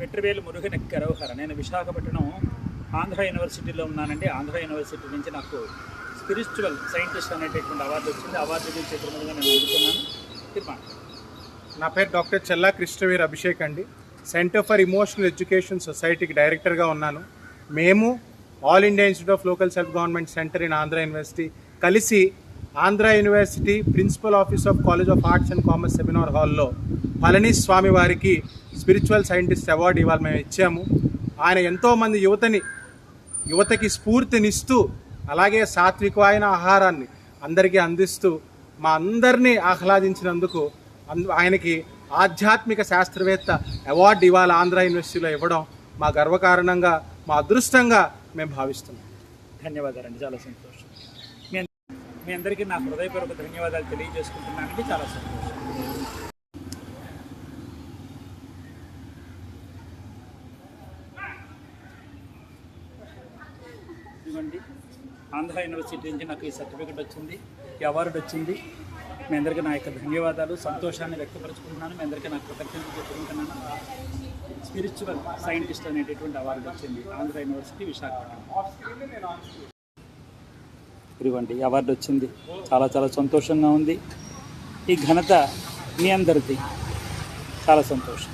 వెట్రివేలు మురుగన కరవహర నేను విశాఖపట్నం ఆంధ్ర యూనివర్సిటీలో ఉన్నానండి. ఆంధ్ర యూనివర్సిటీ నుంచి నాకు స్పిరిచువల్ సైంటిస్ట్ అనేటటువంటి అవార్డు వచ్చింది. అవార్డు గురించి ఎదురుగా నేను అందుకున్నాను నా పేరు డాక్టర్ చెల్లా కృష్ణవీర్ అభిషేక్ అండి. సెంటర్ ఫర్ ఇమోషనల్ ఎడ్యుకేషన్ సొసైటీకి డైరెక్టర్గా ఉన్నాను. మేము all India institute of local self government centre in Andhra university. కలిసి Andhra university principal office of college of arts and commerce seminar హాల్లో పళనిస్వామి వారికి స్పిరిచువల్ సైంటిస్ట్ అవార్డు ఇవాళ మేము ఇచ్చాము. ఆయన ఎంతోమంది యువతని యువతకి స్ఫూర్తినిస్తూ అలాగే సాత్వికమైన ఆహారాన్ని అందరికీ అందిస్తూ మా అందరినీ ఆహ్లాదించినందుకు ఆయనకి ఆధ్యాత్మిక శాస్త్రవేత్త అవార్డు ఇవాళ ఆంధ్ర యూనివర్సిటీలో ఇవ్వడం మా గర్వకారణంగా మా అదృష్టంగా మేము భావిస్తున్నాం. ధన్యవాదాలండి. చాలా సంతోషం. మీ మీ అందరికీ నా హృదయపూర్వక ధన్యవాదాలు తెలియజేసుకుంటున్నానండి. చాలా సంతోషం. ఇవ్వండి. ఆంధ్ర యూనివర్సిటీ నుంచి నాకు ఈ సర్టిఫికెట్ వచ్చింది ఈ అవార్డు వచ్చింది. మీ అందరికీ నా యొక్క ధన్యవాదాలు సంతోషాన్ని వ్యక్తపరుచుకుంటున్నాను. మీ అందరికీ నా కృతజ్ఞతలు చెప్పుకుంటున్నాను. స్పిరిచువల్ సైంటిస్ట్ అనేటటువంటి అవార్డు వచ్చింది ఆంధ్ర యూనివర్సిటీ విశాఖపట్నం. ఇదిగోండి అవార్డు వచ్చింది. చాలా చాలా సంతోషంగా ఉంది. ఈ ఘనత మీ అందరిది. చాలా సంతోషం.